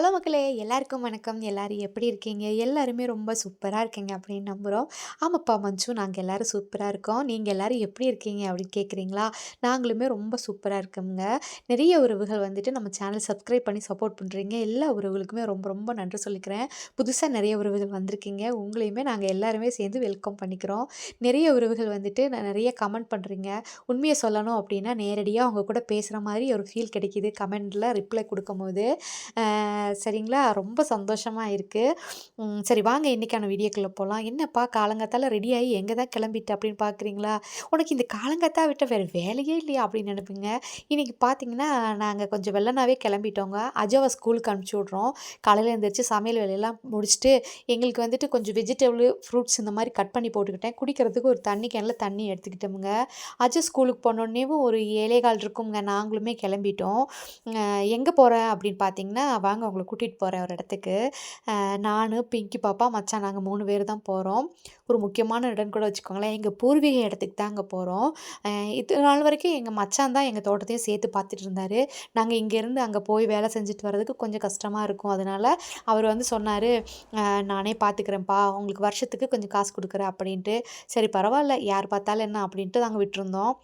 Hello மக்களே எல்லாருக்கும் வணக்கம். எல்லாரும் எப்படி இருக்கீங்க? எல்லாருமே ரொம்ப சூப்பராக இருக்கீங்க அப்படின்னு நம்புகிறோம் ஆமாப்பா மஞ்சு நாங்கள் எல்லோரும் சூப்பராக இருக்கோம். நீங்கள் எல்லோரும் எப்படி இருக்கீங்க அப்படின்னு கேட்குறீங்களா நாங்களுமே ரொம்ப சூப்பராக இருக்கோங்க நிறைய உறவுகள் வந்துட்டு நம்ம சேனல் சப்ஸ்கிரைப் பண்ணி சப்போர்ட் பண்ணுறீங்க எல்லா உறவுகளுக்குமே ரொம்ப ரொம்ப நன்றி சொல்லிக்கிறேன். புதுசாக நிறைய உறவுகள் வந்திருக்கீங்க. உங்களையுமே நாங்கள் எல்லாருமே சேர்ந்து வெல்கம் பண்ணிக்கிறோம். நிறைய உறவுகள் வந்துட்டு நான் நிறைய கமெண்ட் பண்ணுறீங்க உண்மையை சொல்லணும் அப்படின்னா நேரடியாக அவங்க கூட பேசுகிற மாதிரி ஒரு ஃபீல் கிடைக்கிது. கமெண்டில் ரிப்ளை கொடுக்கும்போது சரிங்களா? ரொம்ப சந்தோஷமாக இருக்குது சரி வாங்க இன்றைக்கான வீடியோக்குள்ளே போகலாம் என்னப்பா காலங்காத்தால் ஆகி எங்கே தான் கிளம்பிட்டு அப்படின்னு பார்க்குறீங்களா உனக்கு இந்த காலங்காத்தா விட்ட வேறு வேலையே இல்லையா அப்படின்னு நினைப்பீங்க. இன்றைக்கி பார்த்தீங்கன்னா நாங்கள் கொஞ்சம் வெள்ளனாவே கிளம்பிட்டோங்க. அஜாவை ஸ்கூலுக்கு அனுப்பிச்சி விட்றோம். காலையில் எழுந்திரிச்சு சமையல் வேலையெல்லாம் முடிச்சுட்டு எங்களுக்கு வந்துட்டு கொஞ்சம் வெஜிடபிள் ஃப்ரூட்ஸ் இந்த மாதிரி கட் பண்ணி போட்டுக்கிட்டேன். குடிக்கிறதுக்கு ஒரு தண்ணி கேனில் தண்ணி எடுத்துக்கிட்டோமுங்க. அஜய் ஸ்கூலுக்கு போனோடனேவும் ஒரு ஏழை கால் இருக்குங்க நாங்களுமே கிளம்பிட்டோம். எங்கே போகிறேன் அப்படின்னு பார்த்தீங்கன்னா வாங்க உங்களை கூட்டிகிட்டு போகிறேன் ஒரு இடத்துக்கு. நான் பிங்கி பாப்பா மச்சான் நாங்கள் மூணு பேர் தான் போகிறோம் ஒரு முக்கியமான இடம் கூட வச்சுக்கோங்களேன். எங்கள் பூர்வீக இடத்துக்கு தான் அங்கே போகிறோம் இது நாள் வரைக்கும் எங்கள் மச்சான் தான் எங்கள் தோட்டத்தையும் சேர்த்து பார்த்துட்டு இருந்தார். நாங்கள் இங்கேருந்து அங்கே போய் வேலை செஞ்சுட்டு வர்றதுக்கு கொஞ்சம் கஷ்டமாக இருக்கும். அதனால் அவர் வந்து சொன்னார் நானே பார்த்துக்கிறேன்ப்பா உங்களுக்கு வருஷத்துக்கு கொஞ்சம் காசு கொடுக்குறேன் அப்படின்ட்டு. சரி பரவாயில்ல. யார் பார்த்தாலும் என்ன? அப்படின்ட்டு நாங்கள் விட்டுருந்தோம்.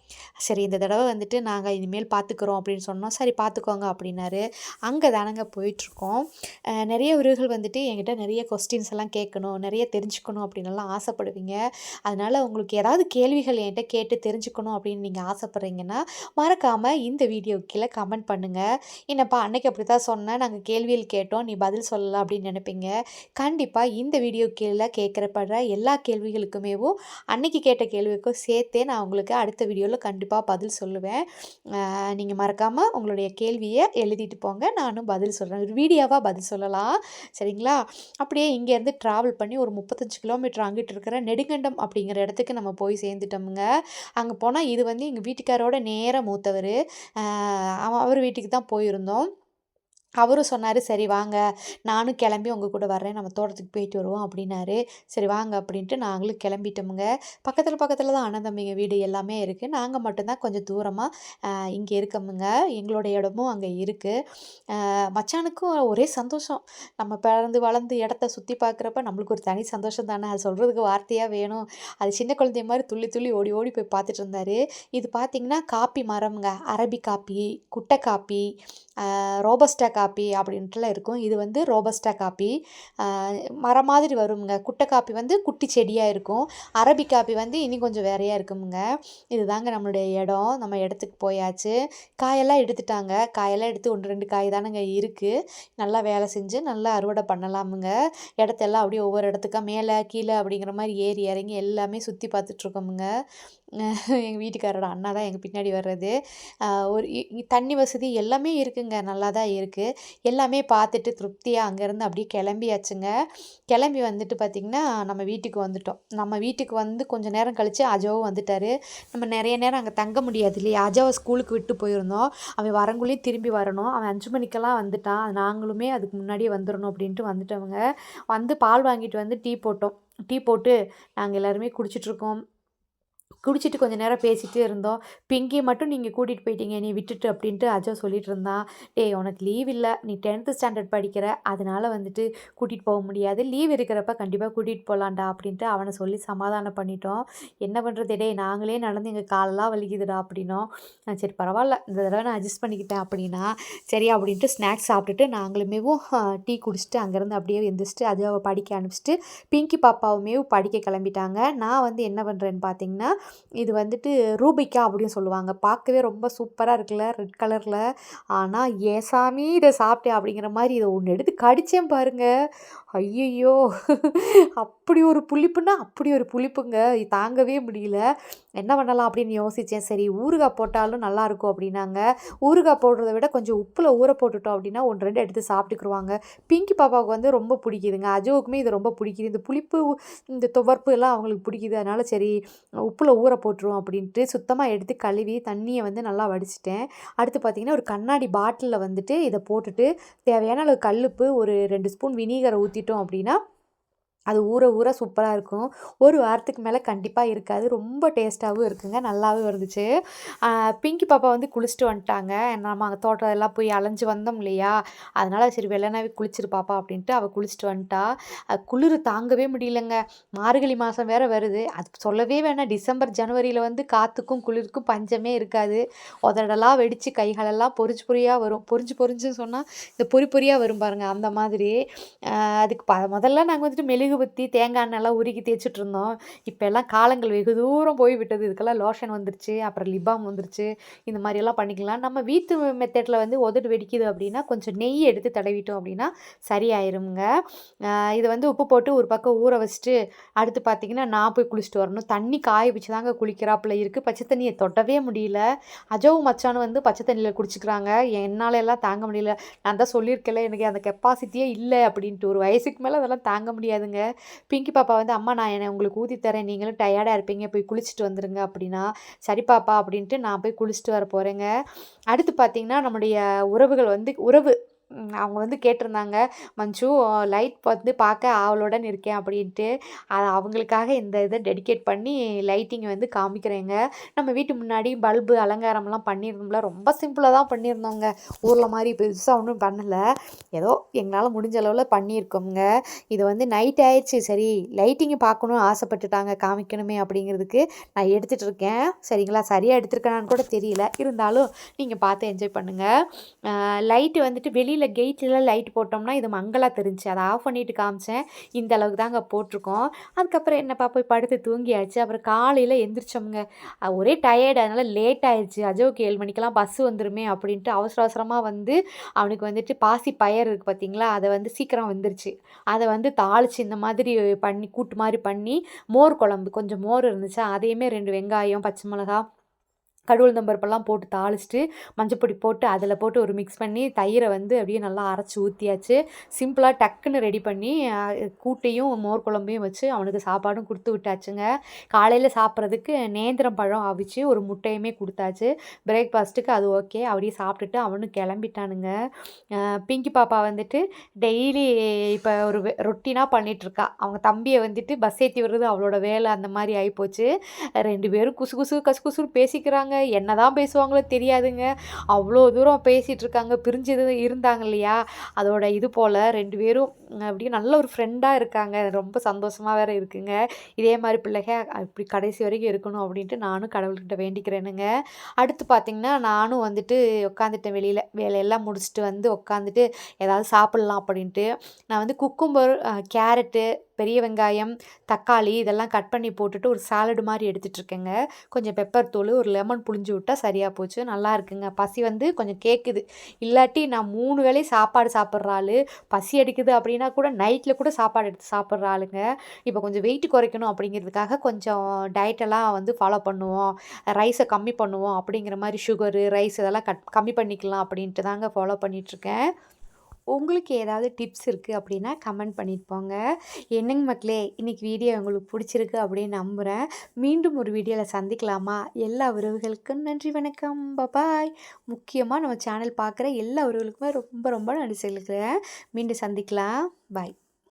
சரி இந்த தடவை வந்துட்டு நாங்கள் இனிமேல் பார்த்துக்குறோம் அப்படின்னு சொன்னோம். சரி பார்த்துக்கோங்க அப்படின்னாரு. அங்கே தானங்க போயிட்டுருக்கோம் நிறைய உறவுகள் வந்துட்டு என்கிட்ட நிறைய கொஸ்டின்ஸ் எல்லாம் கேட்கணும் நிறைய தெரிஞ்சுக்கணும் அப்படின்லாம் ஆசைப்படுவீங்க. அதனால் உங்களுக்கு ஏதாவது கேள்விகள் என்கிட்ட கேட்டு தெரிஞ்சுக்கணும் அப்படின்னு நீங்கள் ஆசைப்பட்றீங்கன்னா மறக்காமல் இந்த வீடியோ கீழே கமெண்ட் பண்ணுங்கள் என்னப்பா அன்னைக்கு அப்படி தான் சொன்னேன். நாங்கள் கேள்விகள் கேட்டோம். நீ பதில் சொல்லலாம் அப்படின்னு நினைப்பீங்க. கண்டிப்பாக இந்த வீடியோ கீழே கேட்குறப்படுற எல்லா கேள்விகளுக்குமேவும் அன்னைக்கு கேட்ட கேள்விக்கும் சேர்த்தே நான் உங்களுக்கு அடுத்த வீடியோவில் கண்டிப்பாக பதில் சொல்லுவேன். நீங்கள் மறக்காமல் உங்களுடைய கேள்வியை எழுதிட்டு போங்க. நானும் பதில் சொல்கிறேன் ஒரு வீடியோவாக பதில் சொல்லலாம். சரிங்களா? அப்படியே இங்கேருந்து ட்ராவல் பண்ணி ஒரு முப்பத்தஞ்சு கிலோமீட்டர் அங்கிட்டு இருக்கிற நெடுங்கண்டம் அப்படிங்கிற இடத்துக்கு நம்ம போய் சேர்ந்துட்டோமுங்க. அங்கே போனால் இது வந்து எங்கள் வீட்டுக்காரோட நேராக மூத்தவர். அவர் வீட்டுக்கு தான் போயிருந்தோம். அவரும் சொன்னார் சரி வாங்க நானும் கிளம்பி உங்கள் கூட வர்றேன் நம்ம தோட்டத்துக்கு போயிட்டு வருவோம் அப்படின்னாரு. சரி வாங்க அப்படின்ட்டு நாங்களும் கிளம்பிட்டோமுங்க. பக்கத்தில் பக்கத்தில் தான் அண்ணன் தம்பிங்க வீடு எல்லாமே இருக்குது நாங்கள் மட்டும்தான் கொஞ்சம் தூரமாக இங்கே இருக்கோமுங்க. எங்களோட இடமும் அங்கே இருக்குது மச்சானுக்கும் ஒரே சந்தோஷம். நம்ம பிறந்து வளர்ந்து இடத்த சுற்றி பார்க்குறப்ப நம்மளுக்கு ஒரு தனி சந்தோஷம் தானே. அது சொல்கிறதுக்கு வார்த்தையாக வேணும். அது சின்ன குழந்தைய மாதிரி துள்ளி துள்ளி ஓடி ஓடி போய் பார்த்துட்டு இருந்தார். இது பார்த்திங்கன்னா காப்பி மரம்ங்க. அரபி காப்பி குட்டை காப்பி ரோபஸ்டா காப்பி அப்படின்ட்டுலாம் இருக்கும். இது வந்து ரோபஸ்டா காப்பி. மரம் மாதிரி வருங்க குட்டை காப்பி வந்து குட்டி செடியாக இருக்கும். அரபி காப்பி வந்து இனி கொஞ்சம் வேறையாக இருக்குமுங்க. இதுதாங்க நம்மளுடைய இடம். நம்ம இடத்துக்கு போயாச்சு. காயெல்லாம் எடுத்துட்டாங்க. காயெல்லாம் எடுத்து ஒன்று ரெண்டு காய் தானேங்க இருக்குது நல்லா வேலை செஞ்சு நல்லா அறுவடை பண்ணலாமுங்க. இடத்தெல்லாம் அப்படியே ஒவ்வொரு இடத்துக்கா மேலே கீழே அப்படிங்கிற மாதிரி ஏறி இறங்கி எல்லாமே சுற்றி பார்த்துட்ருக்கோமுங்க. எங்கள் வீட்டுக்காரோட அண்ணா தான் எங்கள் பின்னாடி வர்றது. ஒரு தண்ணி வசதி எல்லாமே இருக்குங்க. நல்லா தான் இருக்குது எல்லாமே பார்த்துட்டு திருப்தியாக அங்கேருந்து அப்படியே கிளம்பியாச்சுங்க. கிளம்பி வந்துட்டு பார்த்திங்கன்னா நம்ம வீட்டுக்கு வந்துட்டோம். நம்ம வீட்டுக்கு வந்து கொஞ்சம் நேரம் கழித்து அஜோவும் வந்துட்டார். நம்ம நிறைய நேரம் அங்கே தங்க முடியாது இல்லையா? அஜாவை ஸ்கூலுக்கு விட்டு போயிருந்தோம். அவன் வரங்குள்ளேயும் திரும்பி வரணும். அவன் அஞ்சு மணிக்கெல்லாம் வந்துட்டான். நாங்களுமே அதுக்கு முன்னாடியே வந்துடணும் அப்படின்ட்டு வந்துட்டவங்க. வந்து பால் வாங்கிட்டு வந்து டீ போட்டோம். டீ போட்டு நாங்கள் எல்லாருமே குடிச்சிட்ருக்கோம் குடிச்சிட்டு கொஞ்சம் நேரம் பேசிகிட்டே இருந்தோம். பிங்கியை மட்டும் நீங்கள் கூட்டிகிட்டு போயிட்டீங்க நீ விட்டுட்டு அப்படின்ட்டு அஜோ சொல்லிட்டு இருந்தான். டேய் உனக்கு லீவ் இல்லை. நீ டென்த்து ஸ்டாண்டர்ட் படிக்கிற. அதனால் வந்துட்டு கூட்டிகிட்டு போக முடியாது. லீவ் இருக்கிறப்ப கண்டிப்பாக கூட்டிகிட்டு போகலான்டா அப்படின்ட்டு அவனை சொல்லி சமாதானம் பண்ணிட்டோம். என்ன பண்ணுறது டே நாங்களே நடந்து எங்கள் காலெல்லாம் வலிக்குதுடா அப்படின்னோம். சரி பரவாயில்ல. இந்த தடவை நான் அட்ஜஸ்ட் பண்ணிக்கிட்டேன் அப்படின்னா சரி அப்படின்ட்டு ஸ்நாக்ஸ் சாப்பிட்டுட்டு நாங்களுமேவும் டீ குடிச்சிட்டு அங்கேருந்து அப்படியே எந்திரிச்சிட்டு அஜாவை படிக்க அனுப்பிச்சிட்டு பிங்கி பாப்பாவுமே படிக்க கிளம்பிட்டாங்க. நான் வந்து என்ன பண்ணுறேன்னு பார்த்தீங்கன்னா இது வந்துட்டு ரூபிக்கா அப்படின்னு சொல்லுவாங்க. பார்க்கவே ரொம்ப சூப்பராக இருக்குல்ல ரெட் கலரில் ஆனால் ஏன் சாமி இதை சாப்பிட்டேன் அப்படிங்கிற மாதிரி இதை ஒன்று எடுத்து கடித்தேன் பாருங்கள் ஐயையோ! அப்படி ஒரு புளிப்புன்னா அப்படி ஒரு புளிப்புங்க. தாங்கவே முடியல. என்ன பண்ணலாம் அப்படின்னு யோசித்தேன் சரி ஊறுகாய் போட்டாலும் நல்லாயிருக்கும் அப்படின்னாங்க. ஊறுகாய் போடுறத விட கொஞ்சம் உப்பில் ஊற போட்டுட்டோம் அப்படின்னா ஒன்று ரெண்டு எடுத்து சாப்பிட்டுக்குருவாங்க. பிங்கி பாப்பாவுக்கு வந்து ரொம்ப பிடிக்குதுங்க. அஜோவுக்குமே இது ரொம்ப பிடிக்குது. இந்த புளிப்பு இந்த துவர்ப்பு எல்லாம் அவங்களுக்கு பிடிக்குது. அதனால் சரி உப்பில் ஊற போட்டுருவோம் அப்படின்ட்டு சுத்தமாக எடுத்து கழுவி தண்ணியை வந்து நல்லா வடிச்சிட்டேன். அடுத்து பார்த்திங்கன்னா ஒரு கண்ணாடி பாட்டிலில் வந்துட்டு இதை போட்டுட்டு தேவையான அளவு கல்லுப்பு ஒரு ரெண்டு ஸ்பூன் வினீகரை ஊற்றிட்டோம் அப்படின்னா அது ஊற ஊற சூப்பராக இருக்கும். ஒரு வாரத்துக்கு மேலே கண்டிப்பாக இருக்காது. ரொம்ப டேஸ்ட்டாகவும் இருக்குங்க. நல்லாவும் இருந்துச்சு பிங்கி பாப்பா வந்து குளிச்சுட்டு வந்துட்டாங்க. நம்ம அங்கே தோட்டம் எல்லாம் போய் அலைஞ்சு வந்தோம் இல்லையா? அதனால் சரி வெள்ளனாவே குளிச்சிரு பாப்பா அப்படின்ட்டு அவள் குளிச்சுட்டு வந்துட்டா. குளிர் தாங்கவே முடியலங்க. மார்கழி மாதம் வேறு வருது. அது சொல்லவே வேணாம் டிசம்பர் ஜனவரியில் வந்து காற்றுக்கும் குளிருக்கும் பஞ்சமே இருக்காது. உதடெல்லாம் வெடித்து கைகளெல்லாம் பொறிஞ்சு பொறியாக வரும். பொறிஞ்சு பொறிஞ்சுன்னு சொன்னால் இந்த பொறி பொறியாக வரும் பாருங்கள் அந்த மாதிரி. அதுக்கு ப முதல்ல நாங்கள் வந்துட்டு மெழுகு ஊற்றி தேங்காய் எண்ணெய்லாம் உருக்கி தேய்ச்சிட்டு இருந்தோம் இப்போ எல்லாம் காலங்கள் வெகு தூரம் போய் விட்டது. இதுக்கெல்லாம் லோஷன் வந்துருச்சு அப்புறம் லிபாம் வந்துருச்சு. இந்த மாதிரியெல்லாம் பண்ணிக்கலாம். நம்ம வீட்டு மெத்தடில் வந்து உதடு வெடிக்குது அப்படின்னா கொஞ்சம் நெய் எடுத்து தடவிட்டோம் அப்படின்னா சரியாயிருங்க. இதை வந்து உப்பு போட்டு ஒரு பக்கம் ஊற வச்சுட்டு அடுத்து பார்த்திங்கன்னா நான் போய் குளிச்சுட்டு வரணும். தண்ணி காய வச்சு தாங்க குளிக்கிறாப்புல இருக்குது பச்சை தண்ணியை தொட்டவே முடியல. அஜவும் மச்சானும் வந்து பச்சை தண்ணியில் குடிச்சிக்கிறாங்க. என்னால் எல்லாம் தாங்க முடியல. நான் தான் சொல்லியிருக்கல எனக்கு அந்த கெப்பாசிட்டியே இல்லை அப்படின்ட்டு. ஒரு வயசுக்கு மேலே அதெல்லாம் தாங்க முடியாதுங்க. பிங்கி பாப்பா வந்து அம்மா நான் என்னை உங்களுக்கு ஊற்றி தரேன். நீங்களும் டயர்டாக இருப்பீங்க. போய் குளிச்சுட்டு வந்துடுங்க அப்படின்னா சரி பாப்பா அப்படின்ட்டு நான் போய் குளிச்சுட்டு வர போகிறேங்க அடுத்து பார்த்திங்கன்னா நம்முடைய உறவுகள் வந்து உறவு அவங்க வந்து கேட்டிருந்தாங்க மஞ்சு லைட் வந்து பார்க்க ஆவலுடன் இருக்கேன் அப்படின்ட்டு. அதை அவங்களுக்காக இந்த இதை டெடிகேட் பண்ணி லைட்டிங்கை வந்து காமிக்கிறேங்க. நம்ம வீட்டு முன்னாடி பல்பு அலங்காரம்லாம் பண்ணியிருந்தோம்ல ரொம்ப சிம்பிளாக தான் பண்ணியிருந்தோங்க. ஊரில் மாதிரி பெருசாக ஒன்றும் பண்ணலை. ஏதோ எங்களால் முடிஞ்ச அளவில் பண்ணியிருக்கோங்க இது வந்து நைட் ஆயிடுச்சு சரி லைட்டிங்கை பார்க்கணும் ஆசைப்பட்டுட்டாங்க காமிக்கணுமே அப்படிங்கிறதுக்கு நான் எடுத்துகிட்டு இருக்கேன். சரிங்களா? சரியாக எடுத்துருக்கேனான்னு கூட தெரியல. இருந்தாலும் நீங்கள் பார்த்து என்ஜாய் பண்ணுங்கள் லைட்டு வந்துட்டு வெளியில் வெளியில் கேட்லலாம் லைட் போட்டோம்னா இது மங்கலாக தெரிஞ்சு. அதை ஆஃப் பண்ணிவிட்டு காமிச்சேன். இந்த அளவுக்கு தாங்க போட்டிருக்கோம். அதுக்கப்புறம் என்னப்பா போய் படுத்து தூங்கியாச்சு. அப்புறம் காலையில் எந்திரிச்சோம்ங்க. ஒரே டயர்டு அதனால் லேட் ஆயிடுச்சு அஜோக்கு ஏழு மணிக்கெல்லாம் பஸ் வந்துருமே அப்படின்ட்டு அவசர அவசரமாக வந்து அவனுக்கு வந்துட்டு பாசி பயர் இருக்குது பார்த்தீங்களா அதை வந்து சீக்கிரம் வந்துருச்சு. அதை வந்து தாளித்து இந்த மாதிரி பண்ணி கூட்டு மாதிரி பண்ணி மோர் குழம்பு கொஞ்சம் மோர் இருந்துச்சு? அதையுமே ரெண்டு வெங்காயம் பச்சை மிளகா கடவுள் நம்பருப்பெல்லாம் போட்டு தாளிச்சிட்டு மஞ்சப்பொடி போட்டு அதில் போட்டு ஒரு மிக்ஸ் பண்ணி தயிரை வந்து அப்படியே நல்லா அரைச்சி ஊற்றியாச்சு சிம்பிளாக டக்குன்னு ரெடி பண்ணி கூட்டையும் மோர் குழம்பையும் வச்சு அவனுக்கு சாப்பாடும் கொடுத்து விட்டாச்சுங்க. காலையில் சாப்பிட்றதுக்கு நேந்திரம் பழம் அவிச்சு ஒரு முட்டையுமே கொடுத்தாச்சு. பிரேக்ஃபாஸ்ட்டுக்கு அது ஓகே அப்படியே சாப்பிட்டுட்டு அவனும் கிளம்பிட்டானுங்க. பிங்கி பாப்பா வந்துட்டு டெய்லி இப்போ ஒரு ரொட்டினாக பண்ணிகிட்ருக்கா அவங்க தம்பியை வந்துட்டு பஸ் ஏற்றி வர்றது அவளோட வேலை அந்த மாதிரி ஆகிப்போச்சு ரெண்டு பேரும் குசு குசு கசு குசுன்னு பேசிக்கிறாங்க. என்ன தான் பேசுவாங்களோ தெரியாதுங்க. அவ்வளோ தூரம் பேசிகிட்டு இருக்காங்க பிரிஞ்சது இருந்தாங்க இல்லையா? அதோட இது போல் ரெண்டு பேரும் அப்படியே நல்ல ஒரு ஃப்ரெண்டாக இருக்காங்க. ரொம்ப சந்தோஷமாக வேறு இருக்குங்க. இதே மாதிரி பிள்ளைக இப்படி கடைசி வரைக்கும் இருக்கணும் அப்படின்ட்டு நானும் கடவுள்கிட்ட வேண்டிக்கிறேனுங்க. அடுத்து பார்த்திங்கன்னா நானும் வந்துட்டு உட்காந்துட்டேன் வெளியில். வேலையெல்லாம் முடிச்சுட்டு வந்து உட்காந்துட்டு ஏதாவது சாப்பிட்லாம் அப்படின்ட்டு. நான் வந்து குக்கும்பர் கேரட்டு பெரிய வெங்காயம் தக்காளி இதெல்லாம் கட் பண்ணி போட்டுட்டு ஒரு சாலடு மாதிரி எடுத்துகிட்ருக்கேங்க கொஞ்சம் பெப்பர் தூள் ஒரு லெமன் புளிஞ்சு விட்டால் சரியாக போச்சு. நல்லா இருக்குங்க. பசி வந்து கொஞ்சம் கேட்குது இல்லாட்டி நான் மூணு வேலை சாப்பாடு சாப்பிட்ற ஆள். பசி அடிக்குது அப்படின்னா கூட நைட்டில் கூட சாப்பாடு எடுத்து சாப்பிட்ற ஆளுங்க. இப்போ கொஞ்சம் வெயிட் குறைக்கணும் அப்படிங்கிறதுக்காக கொஞ்சம் டயட்டெல்லாம் வந்து ஃபாலோ பண்ணுவோம். ரைஸை கம்மி பண்ணுவோம் அப்படிங்கிற மாதிரி சுகரு ரைஸ் இதெல்லாம் கட் கம்மி பண்ணிக்கலாம் அப்படின்ட்டு தாங்க ஃபாலோ பண்ணிகிட்ருக்கேன் உங்களுக்கு ஏதாவது டிப்ஸ் இருக்குது அப்படின்னா கமெண்ட் பண்ணிட்டு போங்க என்னங்க மக்களே இன்றைக்கி வீடியோ உங்களுக்கு பிடிச்சிருக்கு அப்படின்னு நம்புகிறேன் மீண்டும் ஒரு வீடியோவில் சந்திக்கலாமா? எல்லா உறவுகளுக்கும் நன்றி வணக்கம். பபாய் முக்கியமாக நம்ம சேனல் பார்க்குற எல்லா உறவுகளுக்குமே ரொம்ப ரொம்ப நன்றி செலுத்துகிறேன் மீண்டும் சந்திக்கலாம். பாய்